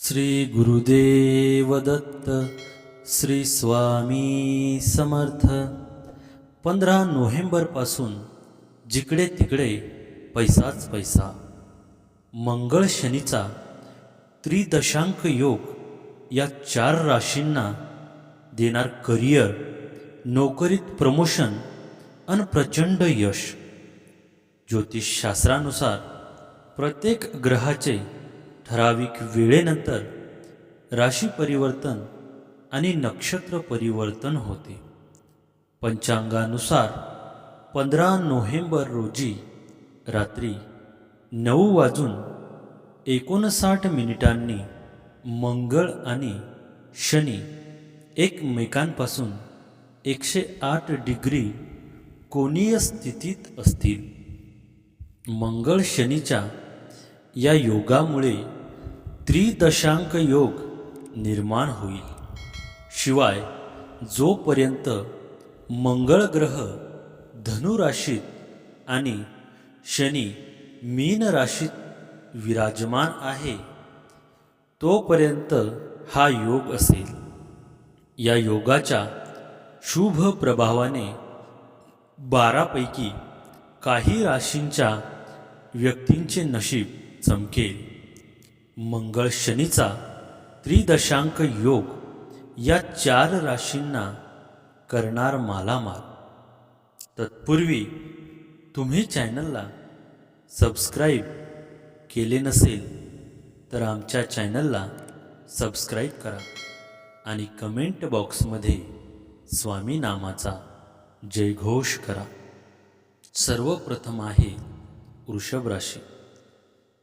श्री गुरुदेव दत्त श्री स्वामी समर्थ. पंधरा नोव्हेंबरपासून जिकडे तिकडे पैसाच पैसा. मंगळ शनीचा त्रिदशांक योग या चार राशींना देणार करिअर नोकरीत प्रमोशन आणि प्रचंड यश. ज्योतिषशास्त्रानुसार प्रत्येक ग्रहाचे ठराविक वेळेनंतर राशी परिवर्तन आणि नक्षत्र परिवर्तन होते. पंचांगानुसार पंधरा नोव्हेंबर रोजी रात्री नऊ वाजून एकोणसाठ मिनिटांनी मंगळ आणि शनी एकमेकांपासून एकशे आठ डिग्री कोनीय स्थितीत असतील. मंगळ शनीच्या या योगामुळे त्रिदशांक योग निर्माण होईल. शिवाय जोपर्यंत मंगळ ग्रह धनुराशीत आणि शनी मीन राशीत विराजमान आहे तोपर्यंत हा योग असेल. या योगाच्या शुभ प्रभावाने बारापैकी काही राशींच्या व्यक्तींचे नशीब चमकेल. मंगळ शनीचा त्रिदशांक योग या चार राशींना करणार मालामाल. तत्पूर्वी तुम्ही चॅनलला सबस्क्राईब केले नसेल तर आमच्या चॅनलला सबस्क्राईब करा आणि कमेंट बॉक्समध्ये स्वामी नामाचा जयघोष करा. सर्वप्रथम आहे वृषभ राशी.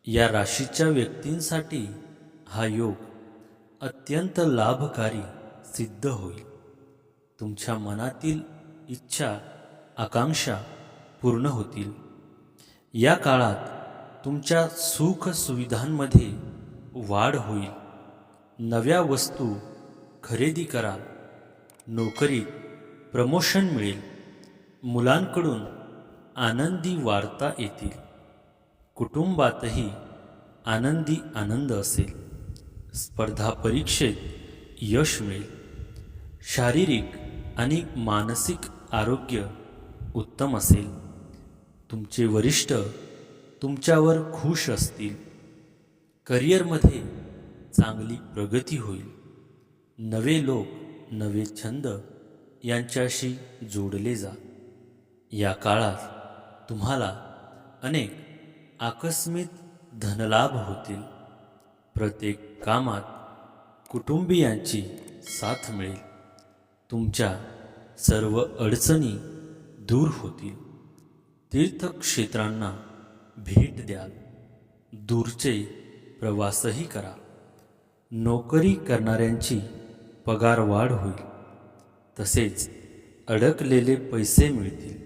या राशीच्या व्यक्तींसाठी हा योग अत्यंत लाभकारी सिद्ध होईल. तुमच्या मनातील इच्छा आकांक्षा पूर्ण होतील. या काळात तुमच्या सुख सुविधांमध्ये वाढ होईल. नव्या वस्तू खरेदी करा. नोकरीत प्रमोशन मिळेल. मुलांकडून आनंदी वार्ता येतील. कुटुंबातही आनंदी आनंद असेल. स्पर्धा परीक्षेत यश मिळेल. शारीरिक आणि मानसिक आरोग्य उत्तम असेल. तुमचे वरिष्ठ तुमच्यावर खुश असतील. करिअरमध्ये चांगली प्रगती होईल. नवे लोक नवे छंद यांच्याशी जोडले जा. या काळात तुम्हाला अनेक आकस्मिक धनलाभ होतील. प्रत्येक कामात कुटुंबियांची साथ मिळेल. तुमच्या सर्व अडचणी दूर होतील. तीर्थक्षेत्रांना भेट द्याल. दूरचे प्रवासही करा. नोकरी करणाऱ्यांची पगार वाढ होईल. तसेच अडकलेले पैसे मिळतील.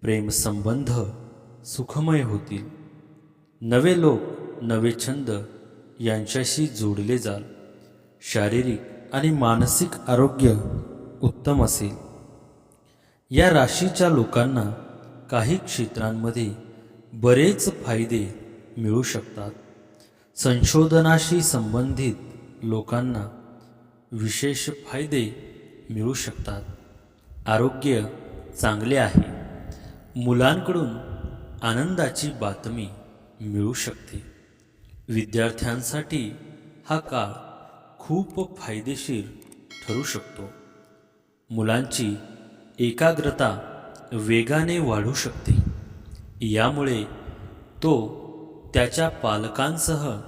प्रेमसंबंध सुखमय होतील. नवे लोक नवे छंद यांच्याशी जोडले जाल. शारीरिक आणि मानसिक आरोग्य उत्तम असेल. या राशीच्या लोकांना काही क्षेत्रांमध्ये बरेच फायदे मिळू शकतात. संशोधनाशी संबंधित लोकांना विशेष फायदे मिळू शकतात. आरोग्य चांगले आहे. मुलांकडून आनंदाची बातमी मिळू शकते. विद्यार्थ्यांसाठी हा काळ खूप फायदेशीर ठरू शकतो. मुलांची एकाग्रता वेगाने वाढू शकते. यामुळे तो त्याच्या पालकांसह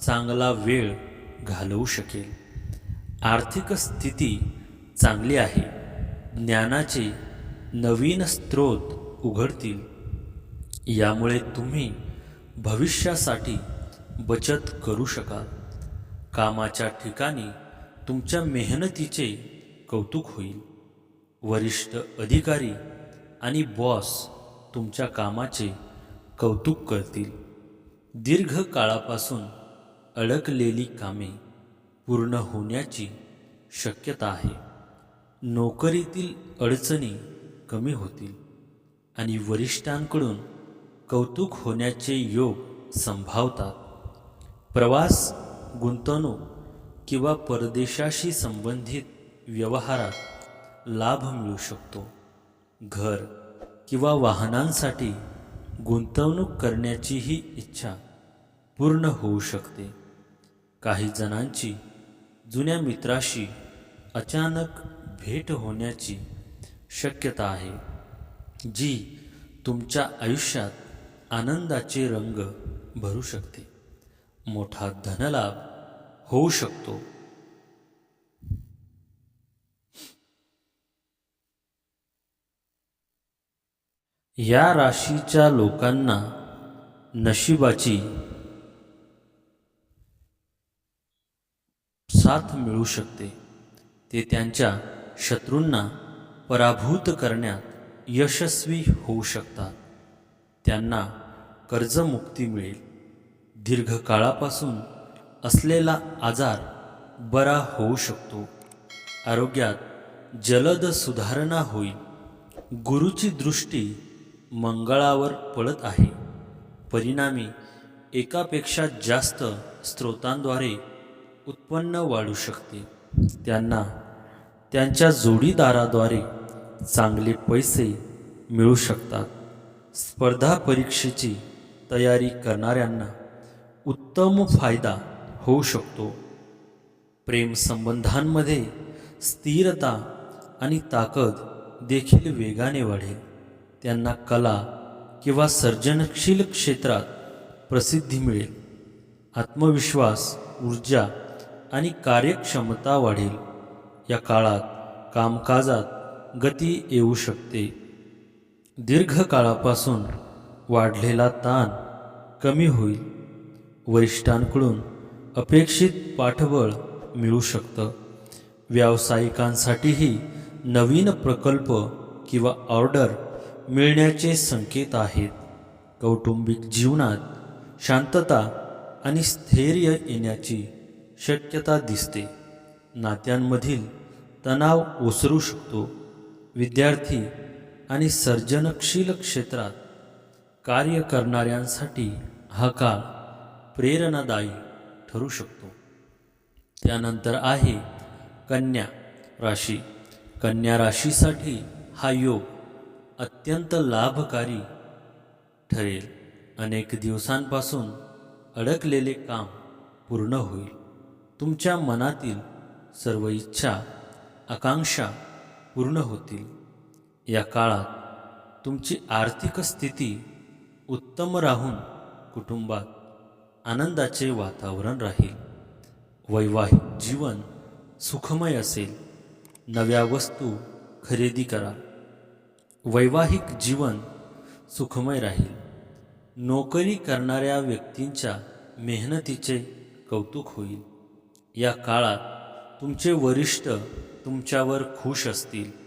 चांगला वेळ घालवू शकेल. आर्थिक स्थिती चांगली आहे. ज्ञानाचे नवीन स्रोत उघडतील. यामुळे तुम्ही भविष्यासाठी बचत करू शकाल. कामाच्या ठिकाणी तुमच्या मेहनतीचे कौतुक होईल. वरिष्ठ अधिकारी आणि बॉस तुमच्या कामाचे कौतुक करतील. दीर्घ काळापासून अडकलेली कामे पूर्ण होण्याची शक्यता आहे. नोकरीतील अडचणी कमी होतील आणि वरिष्ठांकडून कौतुक होण्याचे योग संभावतात. प्रवास गुंतवणूक किंवा परदेशाशी संबंधित व्यवहारात लाभ मिळू शकतो. घर किंवा वाहनांसाठी गुंतवणूक करण्याचीही इच्छा पूर्ण होऊ शकते. काही जणांची जुन्या मित्राशी अचानक भेट होण्याची शक्यता आहे जी तुमच्या आयुष्यात आनंदाचे रंग भरू शकते. मोठा धनलाभ होऊ शकतो. या राशीच्या लोकांना नशिबाची साथ मिळू शकते. ते त्यांच्या शत्रूंना पराभूत करण्यात यशस्वी होऊ शकतात. त्यांना कर्जमुक्ती मिळेल. दीर्घकाळापासून असलेला आजार बरा होऊ शकतो. आरोग्यात जलद सुधारणा होईल. गुरुची दृष्टी मंगळावर पडत आहे. परिणामी एकापेक्षा जास्त स्रोतांद्वारे उत्पन्न वाढू शकते. त्यांना त्यांच्या जोडीदाराद्वारे चांगले पैसे मिळू शकतात. स्पर्धा परीक्षेची तयारी करणाऱ्यांना उत्तम फायदा होऊ शकतो. प्रेमसंबंधांमध्ये स्थिरता आणि ताकद देखील वेगाने वाढेल. त्यांना कला किंवा सर्जनशील क्षेत्रात प्रसिद्धी मिळेल. आत्मविश्वास ऊर्जा आणि कार्यक्षमता वाढेल. या काळात कामकाजात गती येऊ शकते. दीर्घकाळापासून वाढलेला ताण कमी होईल. वरिष्ठांकडून अपेक्षित पाठबळ मिळू शकतं. व्यावसायिकांसाठीही नवीन प्रकल्प किंवा ऑर्डर मिळण्याचे संकेत आहेत. कौटुंबिक जीवनात शांतता आणि स्थैर्य येण्याची शक्यता दिसते. नात्यांमधील तणाव ओसरू शकतो. विद्यार्थी आणि सर्जनशील क्षेत्रात कार्य करणाऱ्यांसाठी हा काळ प्रेरणादायी ठरू शकतो. त्यानंतर आहे कन्या राशी. कन्या राशीसाठी हा योग अत्यंत लाभकारी ठरेल. अनेक दिवसांपासून अडकलेले काम पूर्ण होईल. तुमच्या मनातील सर्व इच्छा आकांक्षा पूर्ण होतील. या काळात तुमची आर्थिक स्थिती उत्तम राहून कुटुंबात आनंदाचे वातावरण राहील. वैवाहिक जीवन सुखमय असेल. नव्या वस्तू खरेदी करा. वैवाहिक जीवन सुखमय राहील. नोकरी करणाऱ्या व्यक्तींच्या मेहनतीचे कौतुक होईल. या काळात तुमचे वरिष्ठ तुमच्यावर खुश असतील.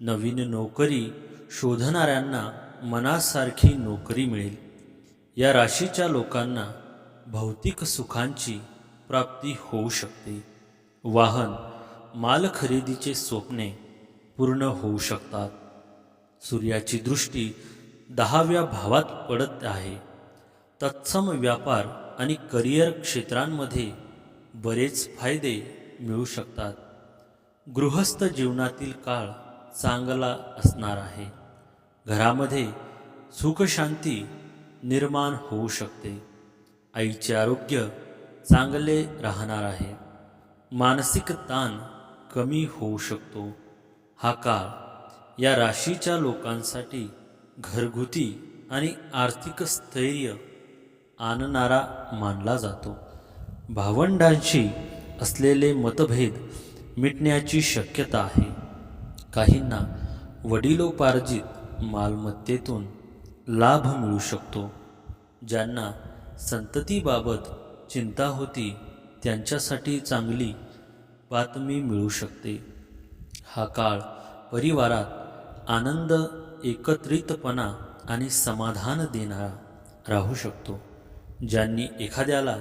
नवीन नोकरी शोधणाऱ्यांना मनासारखी नोकरी मिळेल. या राशीच्या लोकांना भौतिक सुखांची प्राप्ती होऊ शकते. वाहन माल खरेदीचे स्वप्ने पूर्ण होऊ शकतात. सूर्याची दृष्टी दहाव्या भावात पडत आहे. तत्सम व्यापार आणि करिअर क्षेत्रांमध्ये बरेच फायदे मिळू शकतात. गृहस्थ जीवनातील काळ चांगला असणार आहे. घरामध्ये सुखशांती निर्माण होऊ शकते. आईचे आरोग्य चांगले राहणार आहे. मानसिक ताण कमी होऊ शकतो. हा काळ या राशीच्या लोकांसाठी घरगुती आणि आर्थिक स्थैर्य आणणारा मानला जातो. भावंडांशी असलेले मतभेद मिटण्याची शक्यता आहे. काहींना वडिलोपार्जित मालमत्तेतून लाभ मिळू शकतो ज्यांना संततीबाबत चिंता होती त्यांच्यासाठी चांगली बातमी मिळू शकते. हा काळ परिवारात आनंद एकत्रितपणा आणि समाधान देणारा राहू शकतो. ज्यांनी एखाद्याला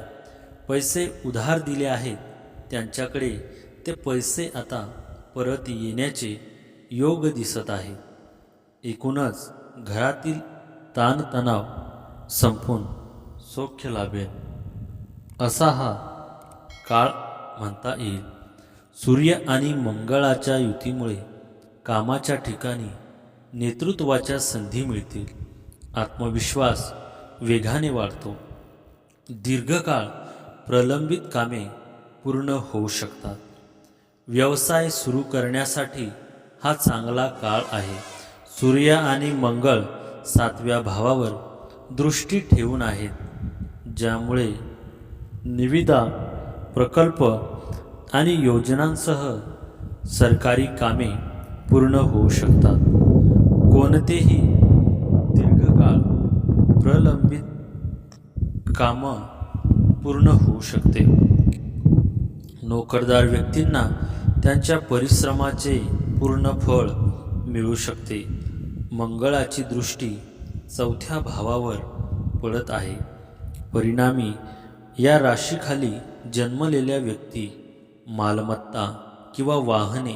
पैसे उधार दिले आहेत त्यांच्याकडे ते पैसे आता परत येण्याचे योग दिसत आहे. एकूणच घरातील ताणतणाव संपून सौख्य लाभेल. असा हा काळ म्हणता येईल. सूर्य आणि मंगळाच्या युतीमुळे कामाच्या ठिकाणी नेतृत्वाच्या संधी मिळतील. आत्मविश्वास वेगाने वाढतो. दीर्घकाळ प्रलंबित कामे पूर्ण होऊ शकतात. व्यवसाय सुरू करण्यासाठी हा चांगला काळ आहे. सूर्य आणि मंगळ सातव्या भावावर दृष्टी ठेवून आहेत ज्यामुळे निविदा प्रकल्प आणि योजनांसह सरकारी कामे पूर्ण होऊ शकतात. कोणतेही दीर्घकाळ प्रलंबित कामं पूर्ण होऊ शकते. नोकरदार व्यक्तींना त्यांच्या परिश्रमाचे पूर्ण फळ मिळू शकते. मंगळाची दृष्टी चौथ्या भावावर पडत आहे. परिणामी या राशीखाली जन्मलेल्या व्यक्ती मालमत्ता किंवा वाहने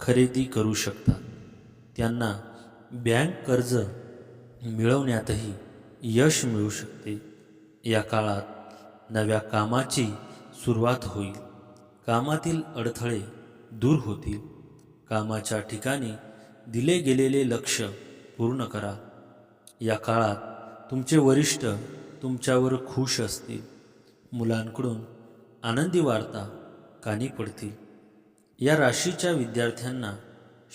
खरेदी करू शकतात. त्यांना बँक कर्ज मिळवण्यातही यश मिळू शकते. या काळात नव्या कामाची सुरुवात होईल. कामातील अडथळे दूर होतील. कामाच्या ठिकाणी दिले गेलेले लक्ष पूर्ण करा. या काळात तुमचे वरिष्ठ तुमच्यावर खुश असतील. मुलांकडून आनंदी वार्ता कानी पडतील. या राशीच्या विद्यार्थ्यांना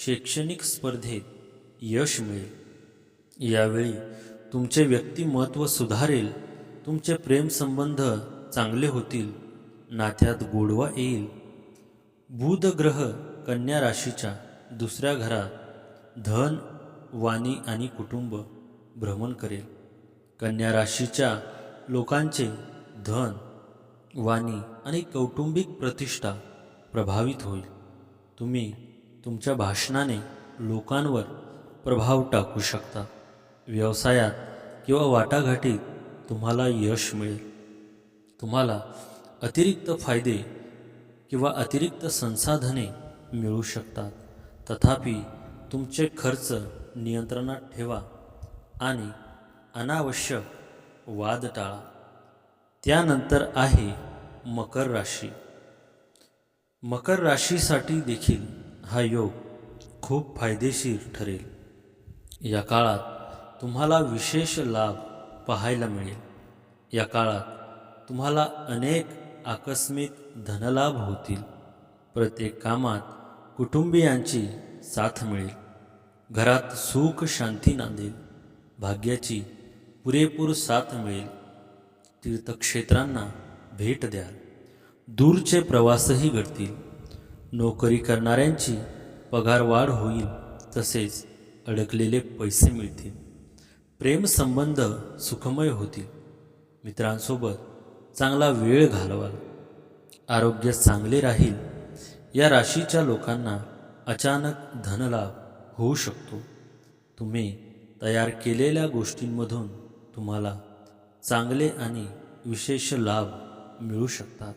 शैक्षणिक स्पर्धेत यश मिळेल. यावेळी तुमचे व्यक्तिमत्व सुधारेल. तुमचे प्रेमसंबंध चांगले होतील. नात्यात गोडवा येईल. बुध ग्रह कन्या राशीच्या दुसऱ्या घरात धन वाणी आणि कुटुंब भ्रमण करेल. कन्या राशीच्या लोकांचे धन वाणी आणि कौटुंबिक प्रतिष्ठा प्रभावित होईल. तुम्ही तुमच्या भाषणाने लोकांवर प्रभाव टाकू शकता. व्यवसायात किंवा वाटाघाटीत तुम्हाला यश मिळेल. तुम्हाला अतिरिक्त फायदे किंवा अतिरिक्त संसाधने मिळू शकतात. तथापि तुमचे खर्च नियंत्रणात ठेवा आणि अनावश्यक वाद टाळा. त्यानंतर आहे मकर राशी. मकर राशीसाठी देखील हा योग खूप फायदेशीर ठरेल. या काळात तुम्हाला विशेष लाभ पाहायला मिळेल. या काळात तुम्हाला अनेक आकस्मिक धनलाभ होतील. प्रत्येक कामात कुटुंबियांची साथ मिळेल. घरात सुख शांती नांदेल भाग्याची पुरेपूर साथ मिळेल. तीर्थक्षेत्रांना भेट द्याल. दूरचे प्रवासही घडतील. नोकरी करणाऱ्यांची पगारवाढ होईल तसेच अडकलेले पैसे मिळतील. प्रेमसंबंध सुखमय होतील. मित्रांसोबत चांगला वेळ घालवाल. आरोग्य चांगले राहील. या राशीच्या लोकांना अचानक धनलाभ होऊ शकतो. तुम्ही तयार केलेल्या गोष्टींमधून तुम्हाला चांगले आणि विशेष लाभ मिळू शकतात.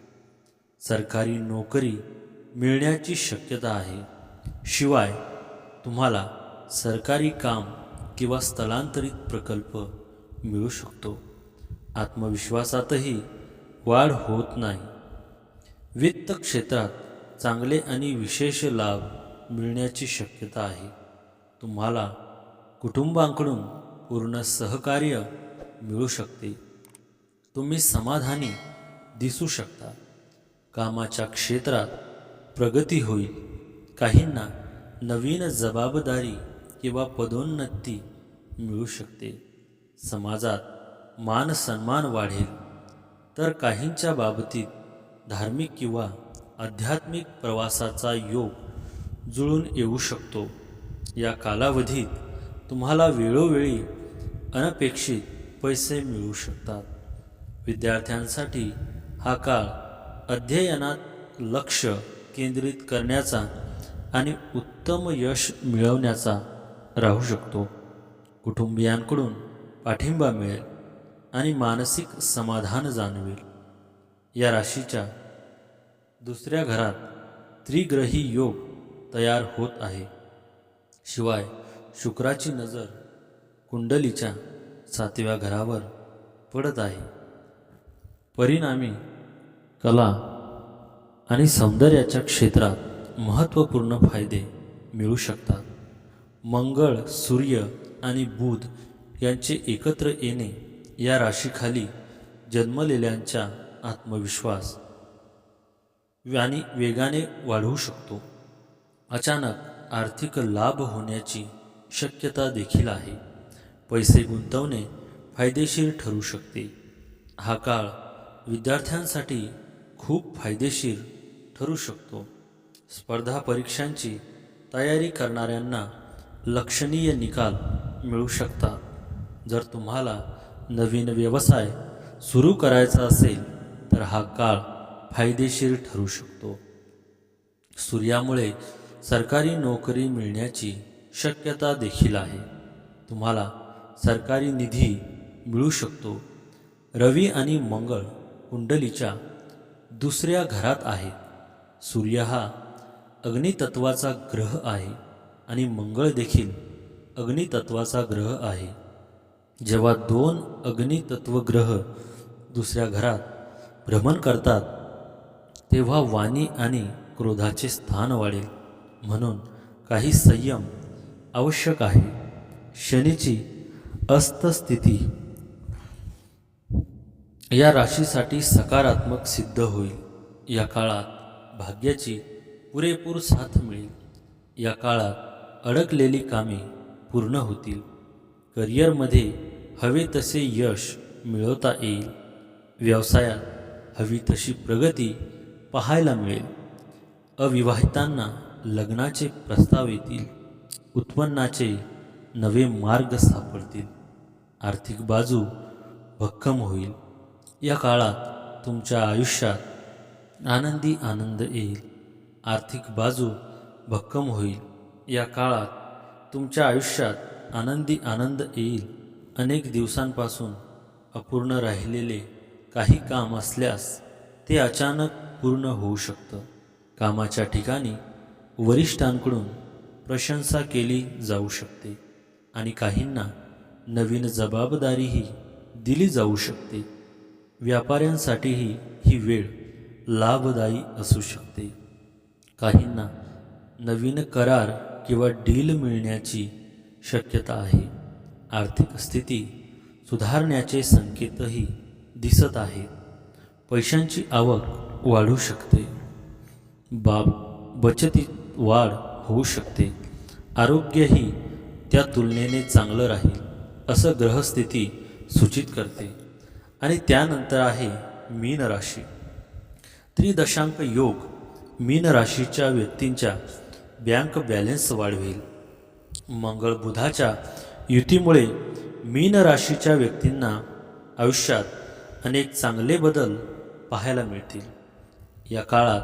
सरकारी नोकरी मिळण्याची शक्यता आहे. शिवाय तुम्हाला सरकारी काम किंवा स्थलांतरित प्रकल्प मिळू शकतो. आत्मविश्वासातही वाढ होत नाही. वित्त क्षेत्रात चांगले आणि विशेष लाभ मिळण्याची शक्यता आहे. तुम्हाला कुटुंबांकडून पूर्ण सहकार्य मिळू शकते. तुम्ही समाधानी दिसू शकता. कामाच्या क्षेत्रात प्रगती होईल. काहींना नवीन जबाबदारी किंवा पदोन्नती मिळू शकते. समाजात मान सन्मान वाढेल. तर काहींच्या बाबतीत धार्मिक किंवा आध्यात्मिक प्रवासाचा योग जुळून येऊ शकतो. या कालावधीत तुम्हाला वेळोवेळी अनपेक्षित पैसे मिळू शकतात. विद्यार्थ्यांसाठी हा काळ अध्ययनात लक्ष केंद्रित करण्याचा आणि उत्तम यश मिळवण्याचा राहू शकतो. कुटुंबियांकडून पाठिंबा मिळेल आणि मानसिक समाधान जाणवेल. या राशीच्या दुसऱ्या घरात त्रिग्रही योग तयार होत आहे. शिवाय शुक्राची नजर कुंडलीच्या सातव्या घरावर पडत आहे. परिणामी कला आणि सौंदर्याच्या क्षेत्रात महत्त्वपूर्ण फायदे मिळू शकतात. मंगळ सूर्य आणि बुध यांचे एकत्र येणे या राशीखाली जन्मलेल्यांचा आत्मविश्वास व्याने वेगाने वाढवू शकतो. अचानक आर्थिक लाभ होण्याची शक्यता देखील आहे. पैसे गुंतवणे फायदेशीर ठरू शकते. हा काळ विद्यार्थ्यांसाठी खूप फायदेशीर ठरू शकतो. स्पर्धा परीक्षांची तयारी करणाऱ्यांना लक्षणीय निकाल मिळू शकतात. जर तुम्हाला नवीन व्यवसाय सुरू करायचा असेल तर हा काळ फायदेशीर ठरू शकतो. सूर्यामुळे सरकारी नोकरी मिळण्याची शक्यता देखील आहे. तुम्हाला सरकारी निधी मिळू शकतो. रवी आणि मंगळ कुंडलीच्या दुसऱ्या घरात आहे सूर्य हा अग्नितत्वाचा ग्रह आहे आणि मंगळ देखील अग्नितत्वाचा ग्रह आहे. जेव्हा दोन अग्नितत्व ग्रह दुसऱ्या घरात भ्रमण करतात तेव्हा वाणी आणि क्रोधाचे स्थान वाढेल. म्हणून काही संयम आवश्यक आहे. शनीची अस्तस्थिती या राशीसाठी सकारात्मक सिद्ध होईल. या काळात भाग्याची पुरेपूर साथ मिळेल. या काळात अडकलेली कामे पूर्ण होतील. करिअरमध्ये हवे तसे यश मिळवता येईल. व्यवसायात हवी तशी प्रगती पाहायला मिळेल. अविवाहितांना लग्नाचे प्रस्ताव येतील. उत्पन्नाचे नवे मार्ग सापडतील. आर्थिक बाजू भक्कम होईल. या काळात तुमच्या आयुष्यात आनंदी आनंद येईल. आर्थिक बाजू भक्कम होईल. या काळात तुमच्या आयुष्यात आनंदी आनंद येईल. अनेक दिवसांपासून अपूर्ण राहिलेले काही काम असल्यास ते अचानक पूर्ण होऊ शकतं. कामाच्या ठिकाणी वरिष्ठांकडून प्रशंसा केली जाऊ शकते आणि काहींना नवीन जबाबदारीही दिली जाऊ शकते. व्यापाऱ्यांसाठीही ही वेळ लाभदायी असू शकते. काहींना नवीन करार किंवा डील मिळण्याची शक्यता आहे. आर्थिक स्थिती सुधारण्याचे संकेतही दिसत आहेत पैशांची आवक वाढू शकते. बाब बचतीत वाढ होऊ शकते. आरोग्यही त्या तुलनेने चांगलं राहील असं ग्रहस्थिती सूचित करते. आणि त्यानंतर आहे मीन राशी. त्रिदशांक योग मीन राशीच्या व्यक्तींच्या बँक बॅलन्स वाढवेल. मंगळ बुधाच्या युतीमुळे मीन राशीच्या व्यक्तींना आयुष्यात अनेक चांगले बदल पाहायला मिळतील. या काळात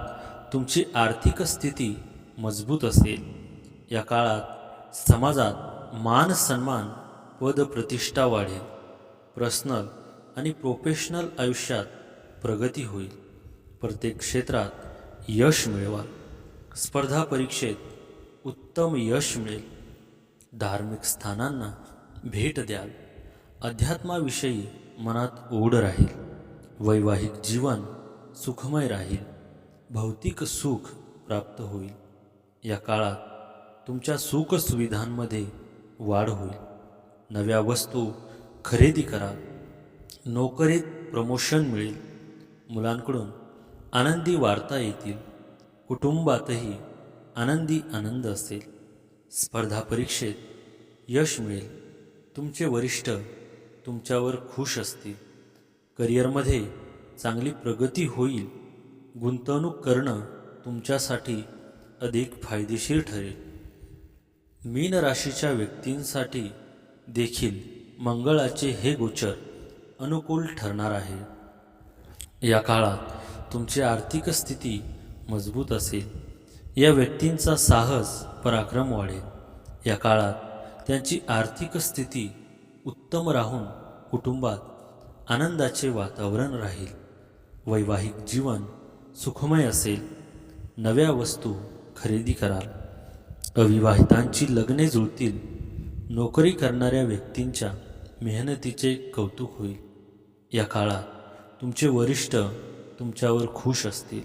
तुमची आर्थिक स्थिती मजबूत असेल. या काळात समाजात मान सन्मान पद प्रतिष्ठा वाढेल. पर्सनल आणि प्रोफेशनल आयुष्यात प्रगती होईल. प्रत्येक क्षेत्रात यश मिळवाल. स्पर्धा परीक्षेत उत्तम यश मिळेल. धार्मिक स्थानांना भेट द्याल. अध्यात्माविषयी मनात ओढ राहील. वैवाहिक जीवन सुखमय राहील. भौतिक सुख प्राप्त होईल. या काळात तुमच्या सुखसुविधांमध्ये वाढ होईल. नव्या वस्तू खरेदी करा. नोकरीत प्रमोशन मिळेल. मुलांकडून आनंदी वार्ता येतील. कुटुंबातही आनंदी आनंद असेल. स्पर्धा परीक्षेत यश मिळेल. तुमचे वरिष्ठ तुमच्यावर खुश असतील. करिअरमध्ये चांगली प्रगती होईल. गुंतवणूक करणं तुमच्यासाठी अधिक फायदेशीर ठरेल. मीन राशीच्या व्यक्तींसाठी देखील मंगळाचे हे गोचर अनुकूल ठरणार आहे. या काळात तुमची आर्थिक स्थिती मजबूत असेल. या व्यक्तींचा साहस पराक्रम वाढेल. या काळात त्यांची आर्थिक स्थिती उत्तम राहून कुटुंबात आनंदाचे वातावरण राहील. वैवाहिक जीवन सुखमय असेल. नव्या वस्तू खरेदी कराल. अविवाहितांची लग्ने जुळतील. नोकरी करणाऱ्या व्यक्तींच्या मेहनतीचे कौतुक होईल. या काळात तुमचे वरिष्ठ तुमच्यावर खुश असतील.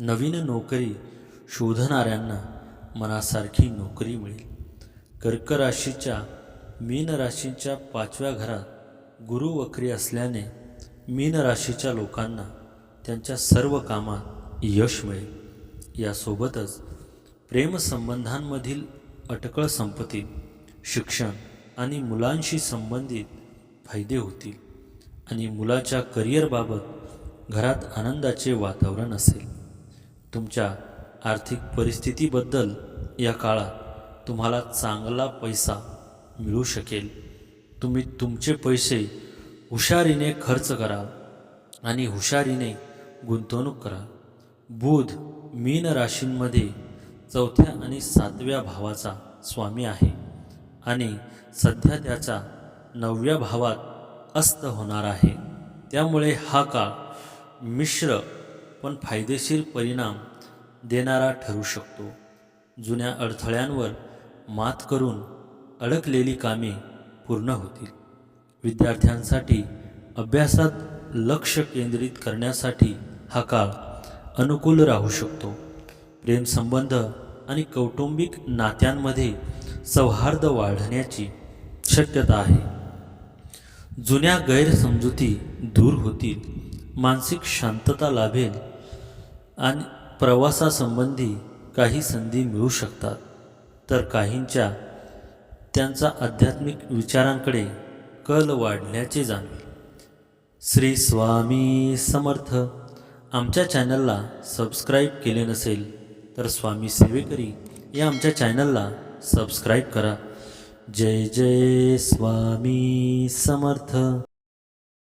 नवीन नोकरी शोधणाऱ्यांना मनासारखी नोकरी मिळेल. कर्क राशीच्या मीन राशीच्या पाचव्या घरात गुरुवक्री असल्याने मीन राशीच्या लोकांना त्यांच्या सर्व कामात यश मिळेल. यासोबतच प्रेमसंबंधांमधील अटकळ संपत्ती शिक्षण आणि मुलांशी संबंधित फायदे होतील आणि मुलाच्या करिअरबाबत घरात आनंदाचे वातावरण असेल. तुमच्या आर्थिक परिस्थितीबद्दल या काळात तुम्हाला चांगला पैसा मिळू शकेल. तुम्ही तुमचे पैसे हुशारीने खर्च कराल आणि हुशारीने गुंतवणूक करा. बुध मीन राशींमध्ये चौथ्या आणि सातव्या भावाचा स्वामी आहे आणि सध्या त्याचा नवव्या भावात अस्त होणार आहे. त्यामुळे हा काळ मिश्र पण फायदेशीर परिणाम देणारा ठरू शकतो. जुन्या अडथळ्यांवर मात करून अडकलेली कामे पूर्ण होतील. विद्यार्थ्यांसाठी अभ्यासात लक्ष केंद्रित करण्यासाठी हा काळ अनुकूल राहू शकतो. प्रेमसंबंध आणि कौटुंबिक नात्यांमध्ये सौहार्द वाढण्याची शक्यता आहे. जुन्या गैरसमजुती दूर होतील मानसिक शांतता लाभेल आणि प्रवासासंबंधी काही संधी मिळू शकतात. तर काहींच्या त्यांचा आध्यात्मिक विचारांकडे कल वाढल्याचे जाणवेल. श्री स्वामी समर्थ. आमच्या चॅनलला सबस्क्राईब केले नसेल तर स्वामी सेवेकरी या आमच्या चॅनलला सबस्क्राईब करा. जय जय स्वामी समर्थ.